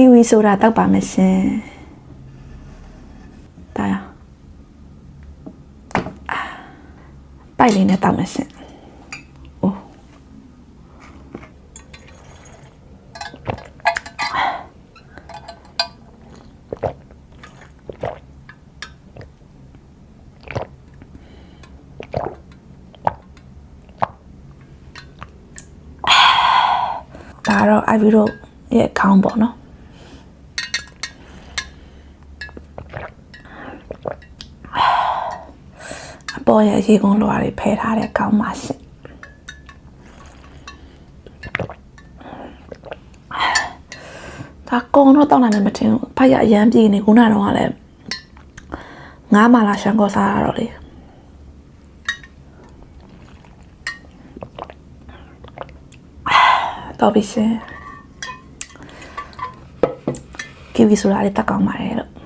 ီဝီဆိုတာတောက်ပါမယ်ရှင်တာရအာပိုက်လေးနဲ့တောက်မယ်ရှင်အိုးဒါကတော့ Ivy တို့ရဲ့အကောင့်ပေါ့နော် ပေါ်ရဲ့ရေကုန်လွှာတွေဖယ်ထားတဲ့ကောင်းပါရှင်ဒါကုံတော့တောင်းနိုင်မယ်မထင်ဘူးဖိုက်ရအရန်ပြေနေခုနကတော့ကလည်းငားမာလာရှန်ကောစားရတော့လေတော့ပြီရှင်ကီဝီဆိုတာလေးတက်ကောင်းပါတယ်လို့